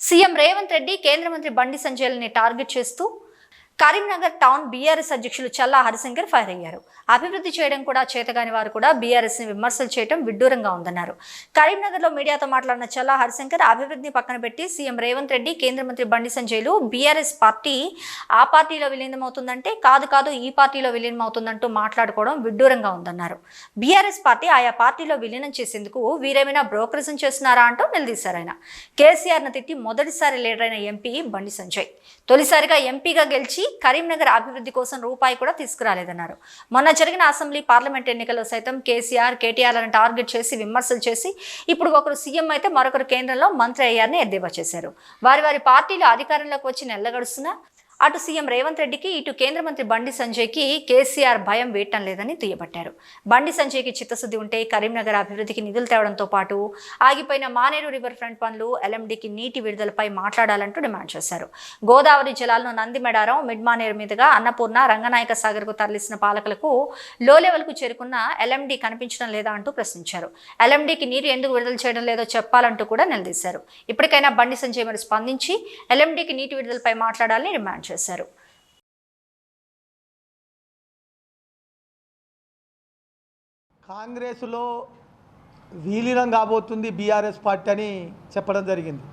CM Revanth Reddy కేంద్ర మంత్రి బండి సంజయ్ని టార్గెట్ చేస్తూ కరీంనగర్ టౌన్ బీఆర్ఎస్ అధ్యక్షులు చల్లా హరిశంకర్ ఫైర్ అయ్యారు అభివృద్ధి చేయడం కూడా చేతగాని వారు కూడా బీఆర్ఎస్ని విమర్శలు చేయడం విడ్డూరంగా ఉందన్నారు. కరీంనగర్లో మీడియాతో మాట్లాడిన చల్లా హరిశంకర్ అభివృద్ధిని పక్కన పెట్టి సీఎం రేవంత్ రెడ్డి కేంద్ర మంత్రి బండి సంజయ్లు బీఆర్ఎస్ పార్టీ ఆ పార్టీలో విలీనమవుతుందంటే కాదు కాదు ఈ పార్టీలో విలీనమవుతుందంటూ మాట్లాడుకోవడం విడ్డూరంగా ఉందన్నారు. బీఆర్ఎస్ పార్టీ ఆయా పార్టీలో విలీనం చేసేందుకు వీరేమైనా బ్రోకరిజం చేస్తున్నారా అంటూ నిలదీశారు ఆయన. కేసీఆర్ను తిట్టి మొదటిసారి లీడర్ అయిన ఎంపీ బండి సంజయ్. తొలిసారిగా ఎంపీగా గెలిచి కరీంనగర్ అభివృద్ధి కోసం రూపాయి కూడా తీసుకురాలేదన్నారు. మొన్న జరిగిన అసెంబ్లీ పార్లమెంట్ ఎన్నికల్లో సైతం కేసీఆర్ కేటీఆర్లను టార్గెట్ చేసి విమర్శలు చేసి ఇప్పుడు ఒకరు సీఎం అయితే మరొకరు కేంద్రంలో మంత్రి అయ్యారని ఎద్దేవా చేశారు. వారి వారి పార్టీలు అధికారంలోకి వచ్చి నెల్లగడుస్తున్నా అటు సీఎం రేవంత్ రెడ్డికి ఇటు కేంద్ర మంత్రి బండి సంజయ్కి కేసీఆర్ భయం వేయటం లేదని దుయ్యబట్టారు. బండి సంజయ్కి చిత్తశుద్ధి ఉంటే కరీంనగర్ అభివృద్ధికి నిధులు తేవడంతో పాటు ఆగిపోయిన మానేరు రివర్ ఫ్రంట్ పనులు ఎల్ఎండికి నీటి విడుదలపై మాట్లాడాలంటూ డిమాండ్ చేశారు. గోదావరి జలాలను నందిమెడారం మిడ్ మానేరు మీదుగా అన్నపూర్ణ రంగనాయక సాగర్కు తరలిసిన పాలకులకు లో లెవెల్కు చేరుకున్న ఎల్ఎండి కనిపించడం లేదా అంటూ ప్రశ్నించారు. ఎల్ఎండికి నీరు ఎందుకు విడుదల చేయడం లేదో చెప్పాలంటూ కూడా నిలదీశారు. ఇప్పటికైనా బండి సంజయ్ మరి స్పందించి ఎల్ఎండికి నీటి విడుదలపై మాట్లాడాలని డిమాండ్ చేశారు. కాంగ్రెస్లో విలీనం కాబోతుంది బీఆర్ఎస్ పార్టీ అని చెప్పడం జరిగింది.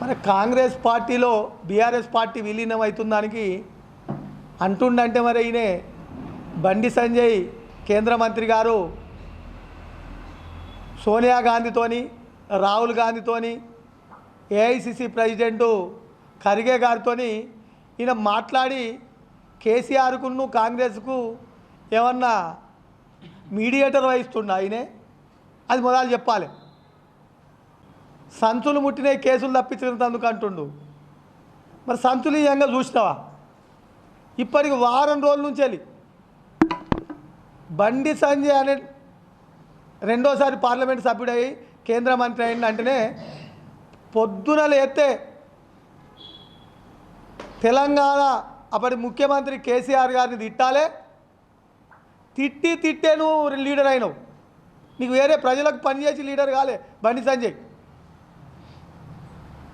మరి కాంగ్రెస్ పార్టీలో బీఆర్ఎస్ పార్టీ విలీనం అవుతుందానికి అంటుండంటే మరి ఈయనే బండి సంజయ్ కేంద్ర మంత్రి గారు సోనియా గాంధీతోని రాహుల్ గాంధీతోని ఏఐసిసి ప్రెసిడెంటు ఖర్గే గారితో ఈయన మాట్లాడి కేసీఆర్కును కాంగ్రెస్కు ఏమన్నా మీడియేటర్ వహిస్తుండ ఆయనే అది మొదలు చెప్పాలి. సంచులు ముట్టిన కేసులు తప్పించినందుకు అంటుండు మరి సంచులు ఇయంగా చూసినావా? ఇప్పటికి వారం రోజుల నుంచి వెళ్ళి. బండి సంజయ్ అనే రెండోసారి పార్లమెంట్ సభ్యుడై కేంద్ర మంత్రి అయిన అంటేనే పొద్దున లేతే తెలంగాణ అప్పటి ముఖ్యమంత్రి కేసీఆర్ గారిని తిట్టాలే. తిట్టి తిట్టే నువ్వు లీడర్ అయినావు. నీకు వేరే ప్రజలకు పనిచేసి లీడర్ కాలే బండి సంజయ్.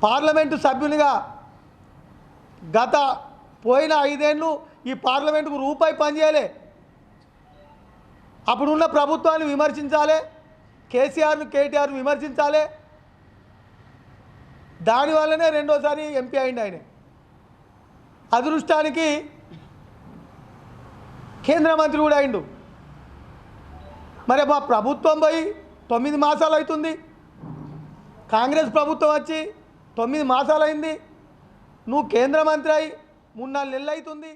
పార్లమెంటు సభ్యునిగా గత పోయిన ఐదేళ్ళు ఈ పార్లమెంటుకు రూపాయి పనిచేయలే అప్పుడున్న ప్రభుత్వాన్ని విమర్శించాలి. కేసీఆర్ను కేటీఆర్ను విమర్శించాలి. దానివల్లనే రెండోసారి ఎంపీ అయింది ఆయన. అదృష్టానికి కేంద్ర మంత్రి కూడా అయిండు. మరి మా ప్రభుత్వం పోయి తొమ్మిది మాసాలు అవుతుంది. కాంగ్రెస్ ప్రభుత్వం వచ్చి తొమ్మిది మాసాలు అయింది. నువ్వు కేంద్ర మంత్రి అయి మూడు నాలుగు నెలలు అవుతుంది.